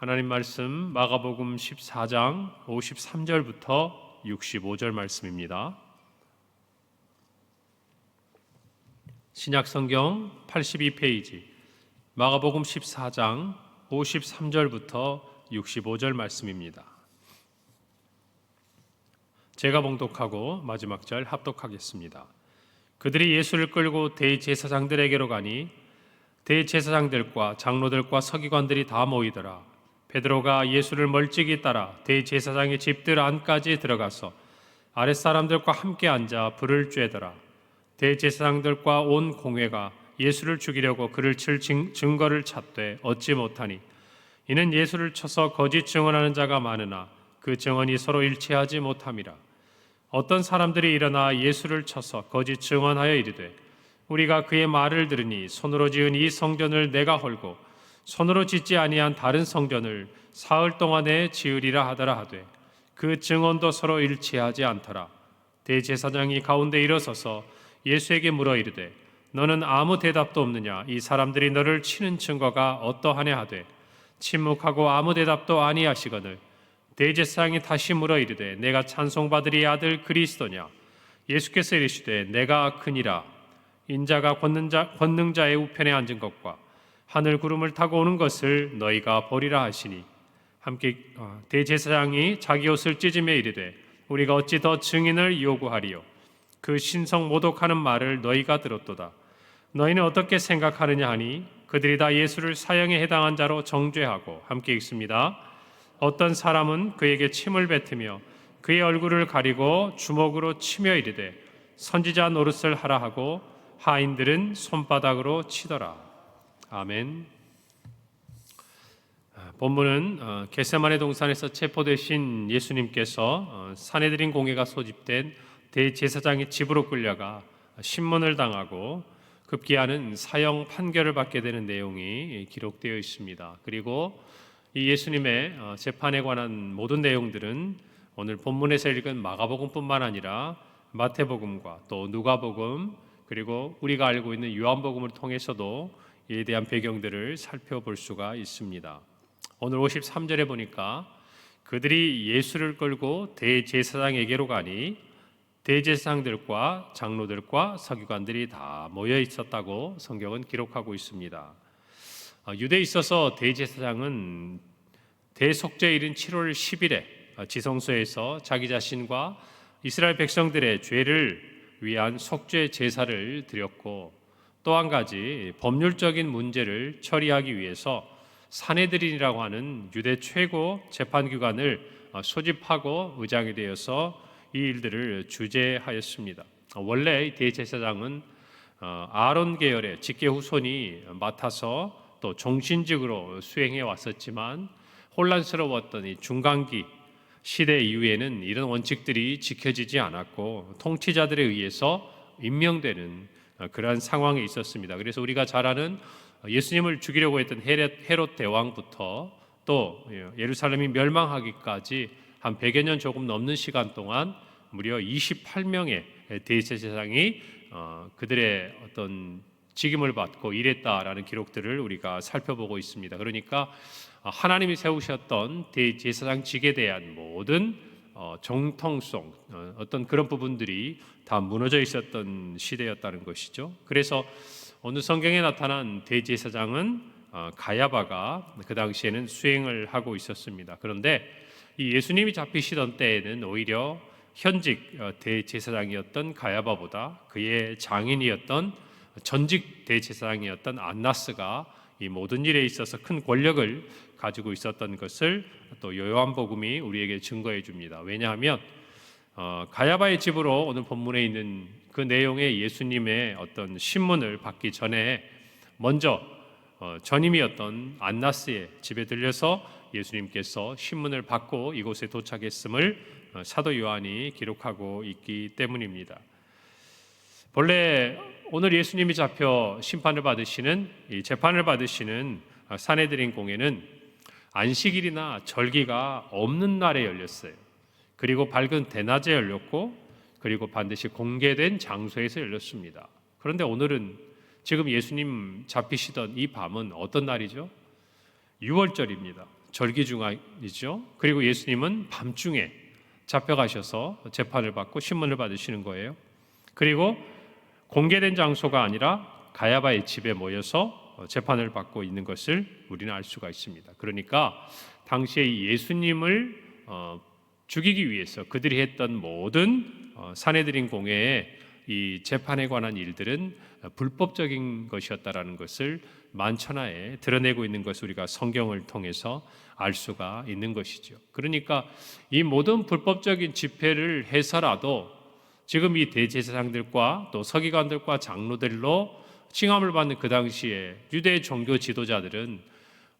하나님 말씀 마가복음 14장 53절부터 65절 말씀입니다. 신약 성경 82페이지 마가복음 14장 53절부터 65절 말씀입니다. 제가 봉독하고 마지막 절 합독하겠습니다. 그들이 예수를 끌고 대제사장들에게로 가니 대제사장들과 장로들과 서기관들이 다 모이더라. 베드로가 예수를 멀찍이 따라 대제사장의 집들 안까지 들어가서 아랫사람들과 함께 앉아 불을 쬐더라. 대제사장들과 온 공회가 예수를 죽이려고 그를 칠 증- 증거를 찾되 얻지 못하니 이는 예수를 쳐서 거짓 증언하는 자가 많으나 그 증언이 서로 일치하지 못함이라. 어떤 사람들이 일어나 예수를 쳐서 거짓 증언하여 이르되 우리가 그의 말을 들으니 손으로 지은 이 성전을 내가 헐고 손으로 짓지 아니한 다른 성전을 사흘 동안에 지으리라 하더라 하되 그 증언도 서로 일치하지 않더라. 대제사장이 가운데 일어서서 예수에게 물어 이르되 너는 아무 대답도 없느냐? 이 사람들이 너를 치는 증거가 어떠하냐? 하되 침묵하고 아무 대답도 아니하시거늘 대제사장이 다시 물어 이르되 내가 찬송받으리 아들 그리스도냐? 예수께서 이르시되 내가 크니라. 인자가 권능자, 권능자의 우편에 앉은 것과 하늘 구름을 타고 오는 것을 너희가 보리라 하시니. 함께 어, 대제사장이 자기 옷을 찢으며 이르되 우리가 어찌 더 증인을 요구하리요? 그 신성 모독하는 말을 너희가 들었도다. 너희는 어떻게 생각하느냐 하니 그들이 다 예수를 사형에 해당한 자로 정죄하고 함께 읽습니다. 어떤 사람은 그에게 침을 뱉으며 그의 얼굴을 가리고 주먹으로 치며 이르되 선지자 노릇을 하라 하고 하인들은 손바닥으로 치더라. 아멘. 아, 본문은 어, 겟세마네 동산에서 체포되신 예수님께서 어, 사내들인 공회가 소집된 대제사장의 집으로 끌려가 신문을 당하고 급기야는 사형 판결을 받게 되는 내용이 기록되어 있습니다. 그리고 이 예수님의 어, 재판에 관한 모든 내용들은 오늘 본문에서 읽은 마가복음뿐만 아니라 마태복음과 또 누가복음 그리고 우리가 알고 있는 요한복음을 통해서도 이에 대한 배경들을 살펴볼 수가 있습니다. 오늘 53절에 보니까 그들이 예수를 끌고 대제사장에게로 가니 대제사장들과 장로들과 서기관들이 다 모여 있었다고 성경은 기록하고 있습니다. 어, 유대에 있어서 대제사장은 대속죄일인 7월 10일에 지성소에서 자기 자신과 이스라엘 백성들의 죄를 위한 속죄 제사를 드렸고 또 한 가지 법률적인 문제를 처리하기 위해서 사내들인이라고 하는 유대 최고 재판기관을 어, 소집하고 의장이 되어서 이 일들을 주재하였습니다. 어, 원래 이 대제사장은 어, 아론 계열의 직계 후손이 맡아서 또 종신직으로 수행해 왔었지만 혼란스러웠던 이 중간기 시대 이후에는 이런 원칙들이 지켜지지 않았고 통치자들에 의해서 임명되는 그러한 상황에 있었습니다. 그래서 우리가 잘 아는 예수님을 죽이려고 했던 헤롯, 대왕부터 또 예루살렘이 멸망하기까지 한 100여 년 조금 넘는 시간 동안 무려 28명의 대제사장이 어, 그들의 어떤 직임을 받고 일했다라는 기록들을 우리가 살펴보고 있습니다. 그러니까 하나님이 세우셨던 대제사장직에 대한 모든 어, 정통성 어, 어떤 그런 부분들이 다 무너져 있었던 시대였다는 것이죠. 그래서 오늘 성경에 나타난 대제사장은 어, 가야바가 그 당시에는 수행을 하고 있었습니다. 그런데 이 예수님이 잡히시던 때에는 오히려 현직 어, 대제사장이었던 가야바보다 그의 장인이었던 전직 대제사장이었던 안나스가 이 모든 일에 있어서 큰 권력을 가지고 있었던 것을 또 요한복음이 우리에게 증거해 줍니다. 왜냐하면 어, 가야바의 집으로 오늘 본문에 있는 그 내용의 예수님의 어떤 신문을 받기 전에 먼저 어, 전임이었던 안나스의 집에 들려서 예수님께서 신문을 받고 이곳에 도착했음을 어, 사도 요한이 기록하고 있기 때문입니다. 본래 오늘 예수님이 잡혀 심판을 받으시는 이 재판을 받으시는 사내들인 공회는 안식일이나 절기가 없는 날에 열렸어요. 그리고 밝은 대낮에 열렸고 그리고 반드시 공개된 장소에서 열렸습니다. 그런데 오늘은 지금 예수님 잡히시던 이 밤은 어떤 날이죠? 6월절입니다. 절기 중이죠. 그리고 예수님은 밤중에 잡혀가셔서 재판을 받고 신문을 받으시는 거예요. 그리고 공개된 장소가 아니라 가야바의 집에 모여서 재판을 받고 있는 것을 우리는 알 수가 있습니다. 그러니까 당시에 예수님을 어, 죽이기 위해서 그들이 했던 모든 어, 사내들인 공회의 이 재판에 관한 일들은 불법적인 것이었다라는 것을 만천하에 드러내고 있는 것을 우리가 성경을 통해서 알 수가 있는 것이죠. 그러니까 이 모든 불법적인 집회를 해서라도 지금 이 대제사장들과 또 서기관들과 장로들로 칭함을 받는 그 당시에 유대 종교 지도자들은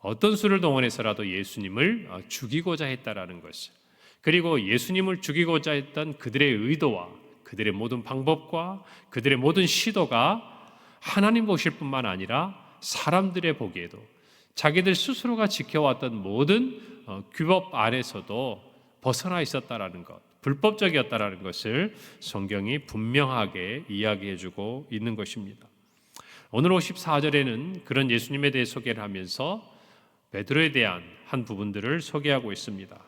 어떤 수를 동원해서라도 예수님을 어, 죽이고자 했다라는 것을 그리고 예수님을 죽이고자 했던 그들의 의도와 그들의 모든 방법과 그들의 모든 시도가 하나님 보실 뿐만 아니라 사람들의 보기에도 자기들 스스로가 지켜왔던 모든 어, 규법 안에서도 벗어나 있었다라는 것, 불법적이었다라는 것을 성경이 분명하게 이야기해주고 있는 것입니다. 오늘 54절에는 그런 예수님에 대해 소개를 하면서 베드로에 대한 한 부분들을 소개하고 있습니다.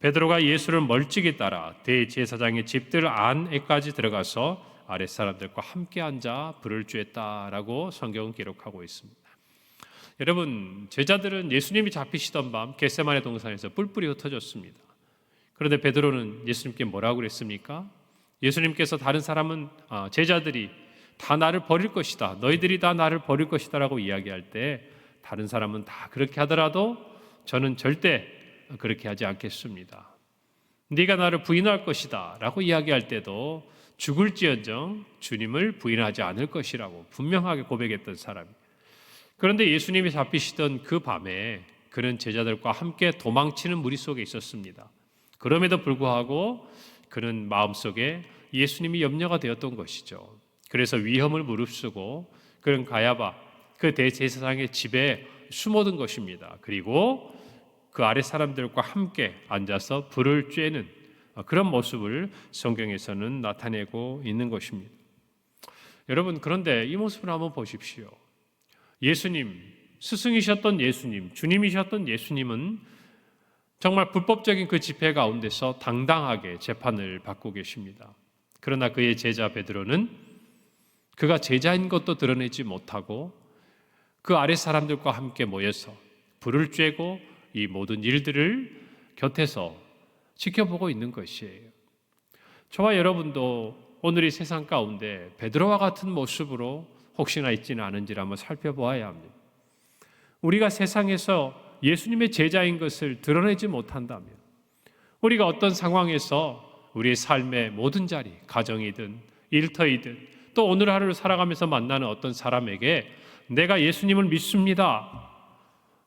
베드로가 예수를 멀찍이 따라 대제사장의 집들 안에까지 들어가서 아랫 사람들과 함께 앉아 불을 쬐다라고 성경은 기록하고 있습니다. 여러분 제자들은 예수님이 잡히시던 밤 겟세마네 동산에서 뿔뿔이 흩어졌습니다. 그런데 베드로는 예수님께 뭐라고 그랬습니까? 예수님께서 다른 사람은 아, 제자들이 다 나를 버릴 것이다. 너희들이 다 나를 버릴 것이다라고 이야기할 때 다른 사람은 다 그렇게 하더라도 저는 절대 그렇게 하지 않겠습니다. 네가 나를 부인할 것이다라고 이야기할 때도 죽을지언정 주님을 부인하지 않을 것이라고 분명하게 고백했던 사람이. 그런데 예수님이 잡히시던 그 밤에 그는 제자들과 함께 도망치는 무리 속에 있었습니다. 그럼에도 불구하고 그는 마음속에 예수님이 염려가 되었던 것이죠. 그래서 위험을 무릅쓰고 그는 가야바 그 대제사장의 집에 숨어든 것입니다. 그리고 그 아래 사람들과 함께 앉아서 불을 쬐는 그런 모습을 성경에서는 나타내고 있는 것입니다. 여러분 그런데 이 모습을 한번 보십시오. 예수님 스승이셨던 예수님, 주님이셨던 예수님은 정말 불법적인 그 집회 가운데서 당당하게 재판을 받고 계십니다. 그러나 그의 제자 베드로는 그가 제자인 것도 드러내지 못하고 그 아래 사람들과 함께 모여서 불을 쬐고 이 모든 일들을 곁에서 지켜보고 있는 것이에요. 저와 여러분도 오늘 이 세상 가운데 베드로와 같은 모습으로 혹시나 있지는 않은지 한번 살펴보아야 합니다. 우리가 세상에서 예수님의 제자인 것을 드러내지 못한다면 우리가 어떤 상황에서 우리의 삶의 모든 자리, 가정이든 일터이든 또 오늘 하루를 살아가면서 만나는 어떤 사람에게 내가 예수님을 믿습니다.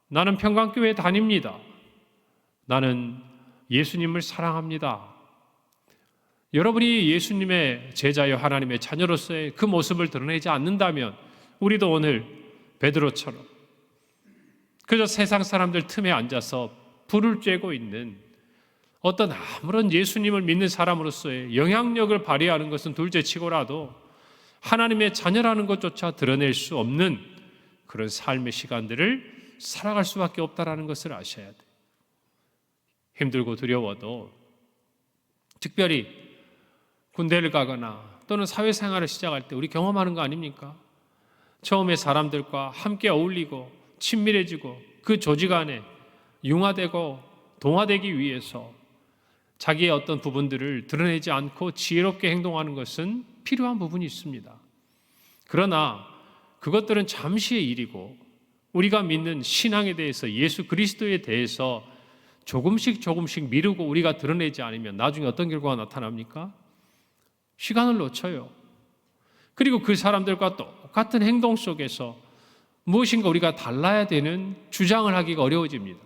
나는 평강교회 다닙니다. 나는 예수님을 사랑합니다. 여러분이 예수님의 제자여 하나님의 자녀로서의 그 모습을 드러내지 않는다면 우리도 오늘 베드로처럼 그저 세상 사람들 틈에 앉아서 불을 쬐고 있는 어떤 아무런 예수님을 믿는 사람으로서의 영향력을 발휘하는 것은 둘째치고라도 하나님의 자녀라는 것조차 드러낼 수 없는 그런 삶의 시간들을 살아갈 수밖에 없다라는 것을 아셔야 돼. 힘들고 두려워도 특별히 군대를 가거나 또는 사회생활을 시작할 때 우리 경험하는 거 아닙니까? 처음에 사람들과 함께 어울리고 친밀해지고 그 조직 안에 융화되고 동화되기 위해서 자기의 어떤 부분들을 드러내지 않고 지혜롭게 행동하는 것은 필요한 부분이 있습니다. 그러나 그것들은 잠시의 일이고 우리가 믿는 신앙에 대해서 예수 그리스도에 대해서 조금씩 조금씩 미루고 우리가 드러내지 않으면 나중에 어떤 결과가 나타납니까? 시간을 놓쳐요. 그리고 그 사람들과 똑같은 행동 속에서 무엇인가 우리가 달라야 되는 주장을 하기가 어려워집니다.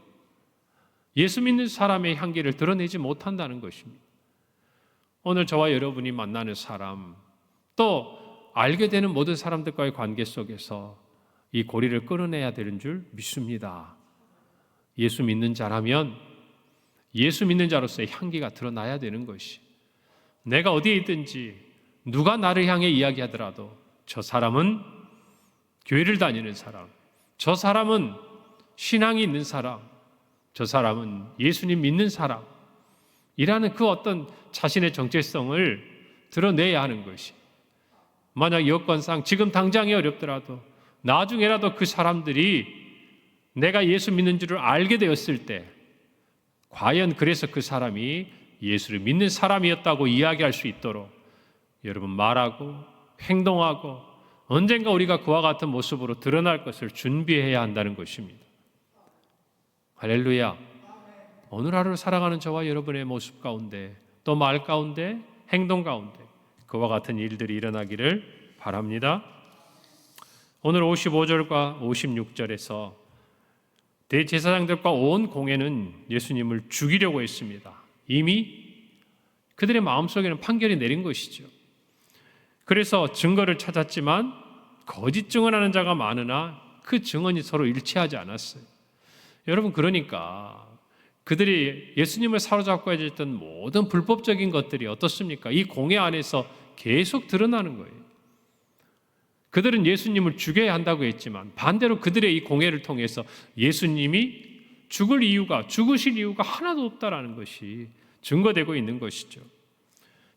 예수 믿는 사람의 향기를 드러내지 못한다는 것입니다. 오늘 저와 여러분이 만나는 사람, 또 알게 되는 모든 사람들과의 관계 속에서 이 고리를 끊어내야 되는 줄 믿습니다. 예수 믿는 자라면 예수 믿는 자로서의 향기가 드러나야 되는 것이 내가 어디에 있든지 누가 나를 향해 이야기하더라도 저 사람은 교회를 다니는 사람, 저 사람은 신앙이 있는 사람, 저 사람은 예수님 믿는 사람이라는 그 어떤 자신의 정체성을 드러내야 하는 것이. 만약 여건상 지금 당장이 어렵더라도 나중에라도 그 사람들이 내가 예수 믿는 줄을 알게 되었을 때 과연 그래서 그 사람이 예수를 믿는 사람이었다고 이야기할 수 있도록 여러분 말하고 행동하고 언젠가 우리가 그와 같은 모습으로 드러날 것을 준비해야 한다는 것입니다. 할렐루야. 오늘 하루를 살아가는 저와 여러분의 모습 가운데 또 말 가운데 행동 가운데 그와 같은 일들이 일어나기를 바랍니다. 오늘 55절과 56절에서 대제사장들과 온 공회는 예수님을 죽이려고 했습니다. 이미 그들의 마음속에는 판결이 내린 것이죠. 그래서 증거를 찾았지만 거짓 증언하는 자가 많으나 그 증언이 서로 일치하지 않았어요. 여러분 그러니까 그들이 예수님을 사로잡고 해졌던 모든 불법적인 것들이 어떻습니까? 이 공회 안에서 계속 드러나는 거예요. 그들은 예수님을 죽여야 한다고 했지만 반대로 그들의 이 공회를 통해서 예수님이 죽을 이유가 죽으실 이유가 하나도 없다라는 것이 증거되고 있는 것이죠.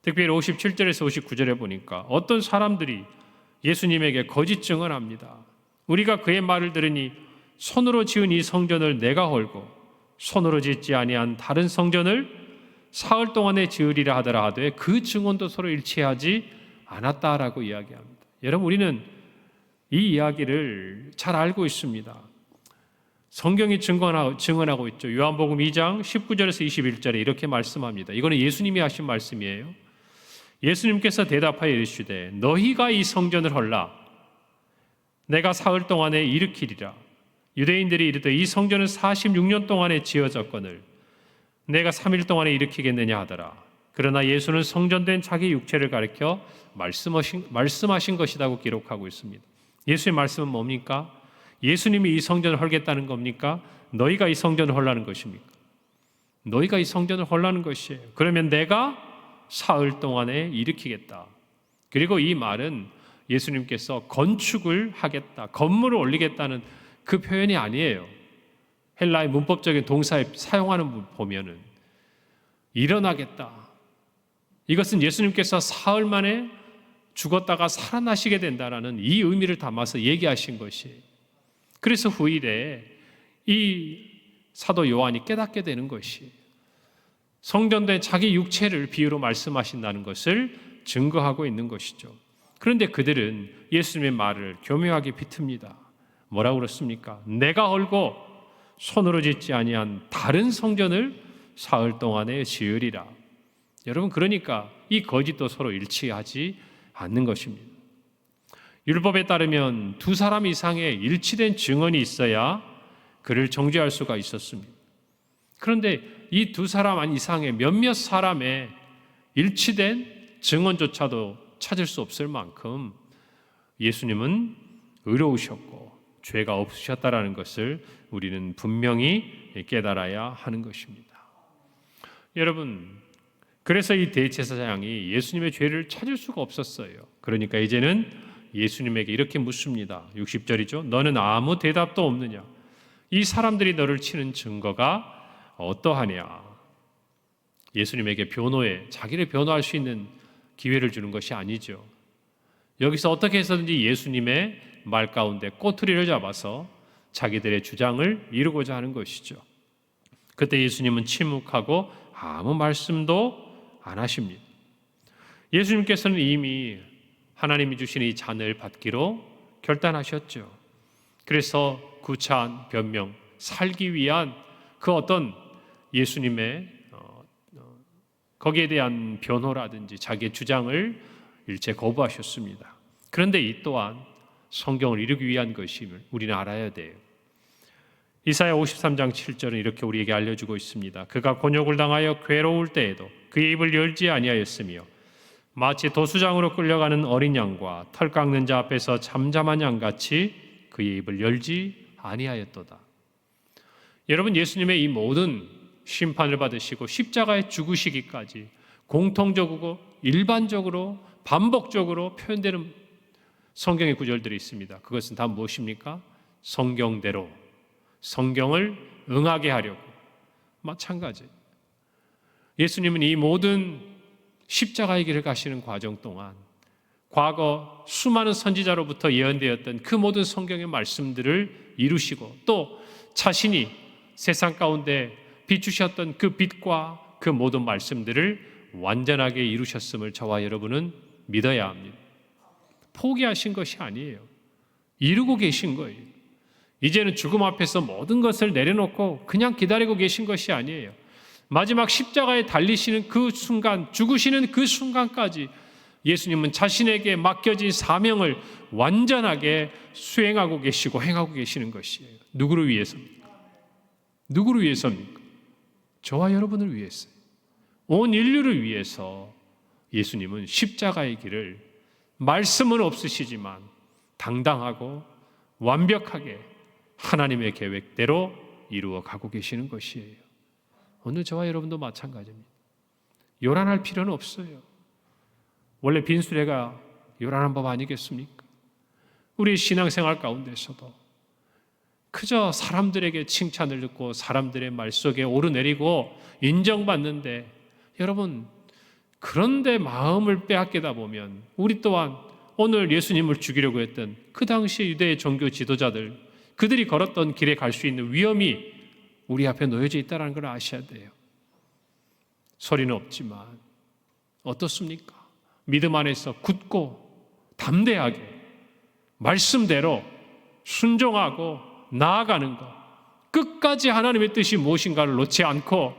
특별히 57절에서 59절에 보니까 어떤 사람들이 예수님에게 거짓 증언합니다. 우리가 그의 말을 들으니 손으로 지은 이 성전을 내가 헐고 손으로 짓지 아니한 다른 성전을 사흘 동안에 지으리라 하더라 하되 그 증언도 서로 일치하지 않았다라고 이야기합니다. 여러분 우리는 이 이야기를 잘 알고 있습니다. 성경이 증언하고 있죠. 요한복음 2장 19절에서 21절에 이렇게 말씀합니다. 이거는 예수님이 하신 말씀이에요. 예수님께서 대답하여 이르시되 너희가 이 성전을 헐라 내가 사흘 동안에 일으키리라 유대인들이 이르되 이 성전은 46년 동안에 지어졌거늘 내가 3일 동안에 일으키겠느냐 하더라 그러나 예수는 성전된 자기 육체를 가리켜 말씀하신, 말씀하신 것이라고 기록하고 있습니다 예수의 말씀은 뭡니까? 예수님이 이 성전을 헐겠다는 겁니까? 너희가 이 성전을 헐라는 것입니까? 너희가 이 성전을 헐라는 것이에요 그러면 내가 사흘 동안에 일으키겠다. 그리고 이 말은 예수님께서 건축을 하겠다, 건물을 올리겠다는 그 표현이 아니에요. 헬라의 문법적인 동사에 사용하는 부 보면은 일어나겠다. 이것은 예수님께서 사흘 만에 죽었다가 살아나시게 된다라는 이 의미를 담아서 얘기하신 것이. 그래서 후일에 이 사도 요한이 깨닫게 되는 것이 성전된 자기 육체를 비유로 말씀하신다는 것을 증거하고 있는 것이죠. 그런데 그들은 예수님의 말을 교묘하게 비틉니다. 뭐라고 그렇습니까? 내가 헐고 손으로 짓지 아니한 다른 성전을 사흘 동안에 지으리라. 여러분 그러니까 이 거짓도 서로 일치하지 않는 것입니다. 율법에 따르면 두 사람 이상의 일치된 증언이 있어야 그를 정죄할 수가 있었습니다. 그런데 이 두 사람 이상의 몇몇 사람의 일치된 증언조차도 찾을 수 없을 만큼 예수님은 의로우셨고 죄가 없으셨다라는 것을 우리는 분명히 깨달아야 하는 것입니다. 여러분, 그래서 이 대제사장이 예수님의 죄를 찾을 수가 없었어요. 그러니까 이제는 예수님에게 이렇게 묻습니다. 60절이죠. 너는 아무 대답도 없느냐? 이 사람들이 너를 치는 증거가 어떠하냐? 예수님에게 변호에 자기를 변호할 수 있는 기회를 주는 것이 아니죠. 여기서 어떻게 해서든지 예수님의 말 가운데 꼬투리를 잡아서 자기들의 주장을 이루고자 하는 것이죠. 그때 예수님은 침묵하고 아무 말씀도 안 하십니다. 예수님께서는 이미 하나님이 주신 이 잔을 받기로 결단하셨죠. 그래서 구차한 변명, 살기 위한 그 어떤 예수님의 어, 어, 거기에 대한 변호라든지 자기의 주장을 일체 거부하셨습니다. 그런데 이 또한 성경을 이루기 위한 것임을 우리는 알아야 돼요. 이사야 53장 7절은 이렇게 우리에게 알려주고 있습니다. 그가 곤욕을 당하여 괴로울 때에도 그의 입을 열지 아니하였으며 마치 도수장으로 끌려가는 어린 양과 털 깎는 자 앞에서 잠잠한 양같이 그의 입을 열지 아니하였도다. 여러분 예수님의 이 모든 심판을 받으시고 십자가에 죽으시기까지 공통적으로 일반적으로 반복적으로 표현되는 성경의 구절들이 있습니다. 그것은 다 무엇입니까? 성경대로 성경을 응하게 하려고 마찬가지. 예수님은 이 모든 십자가의 길을 가시는 과정 동안 과거 수많은 선지자로부터 예언되었던 그 모든 성경의 말씀들을 이루시고 또 자신이 세상 가운데 비추셨던 그 빛과 그 모든 말씀들을 완전하게 이루셨음을 저와 여러분은 믿어야 합니다. 포기하신 것이 아니에요. 이루고 계신 거예요. 이제는 죽음 앞에서 모든 것을 내려놓고 그냥 기다리고 계신 것이 아니에요. 마지막 십자가에 달리시는 그 순간, 죽으시는 그 순간까지 예수님은 자신에게 맡겨진 사명을 완전하게 수행하고 계시고 행하고 계시는 것이에요. 누구를 위해서입니까? 누구를 위해서입니까? 저와 여러분을 위해서요. 온 인류를 위해서 예수님은 십자가의 길을 말씀은 없으시지만 당당하고 완벽하게 하나님의 계획대로 이루어 가고 계시는 것이에요. 오늘 저와 여러분도 마찬가지입니다. 요란할 필요는 없어요. 원래 빈수레가 요란한 법 아니겠습니까? 우리 신앙생활 가운데서도 그저 사람들에게 칭찬을 듣고 사람들의 말 속에 오르내리고 인정받는데 여러분 그런데 마음을 빼앗기다 보면 우리 또한 오늘 예수님을 죽이려고 했던 그 당시 유대의 종교 지도자들 그들이 걸었던 길에 갈 수 있는 위험이 우리 앞에 놓여져 있다는 걸 아셔야 돼요. 소리는 없지만 어떻습니까? 믿음 안에서 굳고 담대하게 말씀대로 순종하고 나아가는 것. 끝까지 하나님의 뜻이 무엇인가를 놓지 않고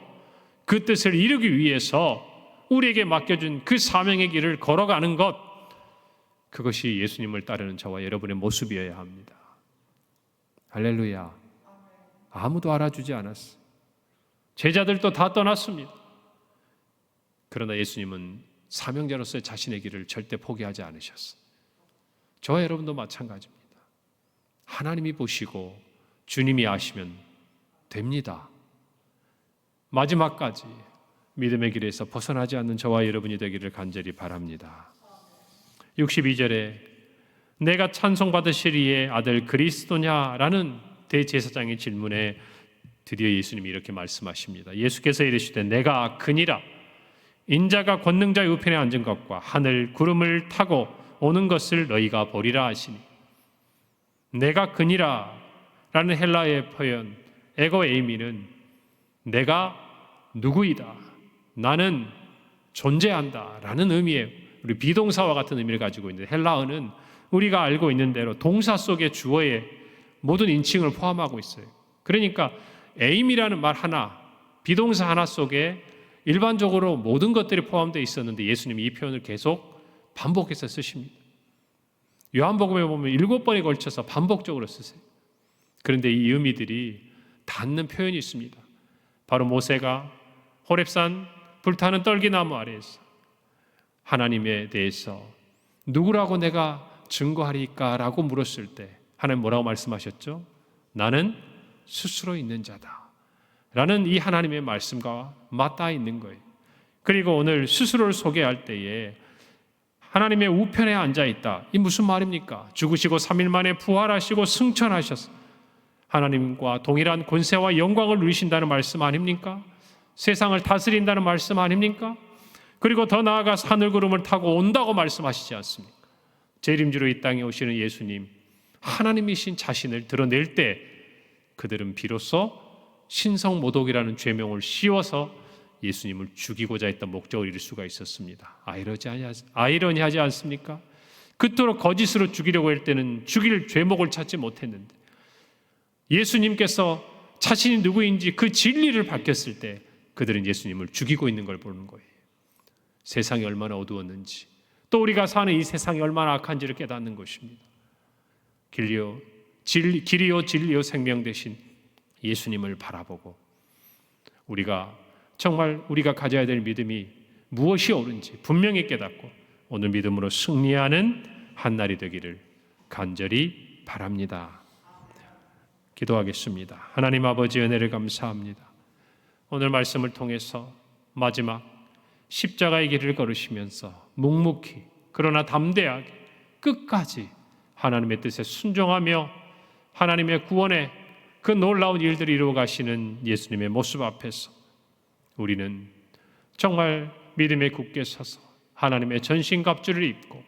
그 뜻을 이루기 위해서 우리에게 맡겨준 그 사명의 길을 걸어가는 것. 그것이 예수님을 따르는 저와 여러분의 모습이어야 합니다. 할렐루야. 아무도 알아주지 않았어. 제자들도 다 떠났습니다. 그러나 예수님은 사명자로서의 자신의 길을 절대 포기하지 않으셨어. 저와 여러분도 마찬가지입니다. 하나님이 보시고 주님이 아시면 됩니다. 마지막까지 믿음의 길에서 벗어나지 않는 저와 여러분이 되기를 간절히 바랍니다. 62절에 내가 찬송받으시리의 아들 그리스도냐라는 대제사장의 질문에 드디어 예수님이 이렇게 말씀하십니다. 예수께서 이르시되 내가 그니라 인자가 권능자의 우편에 앉은 것과 하늘 구름을 타고 오는 것을 너희가 보리라 하시니 내가 그니라 라는 헬라의 표현 에고 에이미는 내가 누구이다 나는 존재한다 라는 의미의 우리 비동사와 같은 의미를 가지고 있는데 헬라어는 우리가 알고 있는 대로 동사 속의 주어의 모든 인칭을 포함하고 있어요. 그러니까 에임이라는 말 하나, 비동사 하나 속에 일반적으로 모든 것들이 포함되어 있었는데 예수님이 이 표현을 계속 반복해서 쓰십니다. 요한복음에 보면 일곱 번에 걸쳐서 반복적으로 쓰세요. 그런데 이 의미들이 닿는 표현이 있습니다. 바로 모세가 호렙산 불타는 떨기나무 아래에서 하나님에 대해서 누구라고 내가 증거하리까라고 물었을 때 하나님 뭐라고 말씀하셨죠? 나는 스스로 있는 자다. 라는 이 하나님의 말씀과 맞닿아 있는 거예요. 그리고 오늘 스스로를 소개할 때에 하나님의 우편에 앉아 있다. 이 무슨 말입니까? 죽으시고 3일 만에 부활하시고 승천하셨어. 하나님과 동일한 권세와 영광을 누리신다는 말씀 아닙니까? 세상을 다스린다는 말씀 아닙니까? 그리고 더 나아가서 하늘 구름을 타고 온다고 말씀하시지 않습니까? 재림주로 이 땅에 오시는 예수님, 하나님이신 자신을 드러낼 때 그들은 비로소 신성 모독이라는 죄명을 씌워서 예수님을 죽이고자 했던 목적을 이룰 수가 있었습니다. 아이러니하지 않습니까? 그토록 거짓으로 죽이려고 할 때는 죽일 죄목을 찾지 못했는데 예수님께서 자신이 누구인지 그 진리를 밝혔을 때 그들은 예수님을 죽이고 있는 걸 보는 거예요. 세상이 얼마나 어두웠는지 또 우리가 사는 이 세상이 얼마나 악한지를 깨닫는 것입니다. 길리오 진 길이요 진리요 생명 대신 예수님을 바라보고 우리가 정말 우리가 가져야 될 믿음이 무엇이 옳은지 분명히 깨닫고 오늘 믿음으로 승리하는 한 날이 되기를 간절히 바랍니다. 기도하겠습니다. 하나님 아버지 은혜를 감사합니다. 오늘 말씀을 통해서 마지막 십자가의 길을 걸으시면서 묵묵히 그러나 담대하게 끝까지 하나님의 뜻에 순종하며 하나님의 구원의 그 놀라운 일들을 이루어 가시는 예수님의 모습 앞에서 우리는 정말 믿음에 굳게 서서 하나님의 전신갑주를 입고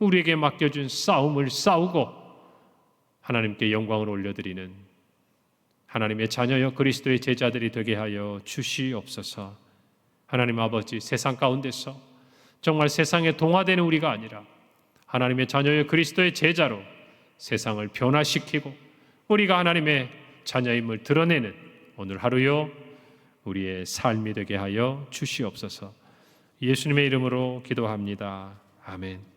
우리에게 맡겨준 싸움을 싸우고 하나님께 영광을 올려드리는 하나님의 자녀여 그리스도의 제자들이 되게 하여 주시옵소서. 하나님 아버지 세상 가운데서 정말 세상에 동화되는 우리가 아니라 하나님의 자녀여 그리스도의 제자로 세상을 변화시키고 우리가 하나님의 자녀임을 드러내는 오늘 하루요 우리의 삶이 되게 하여 주시옵소서. 예수님의 이름으로 기도합니다. 아멘.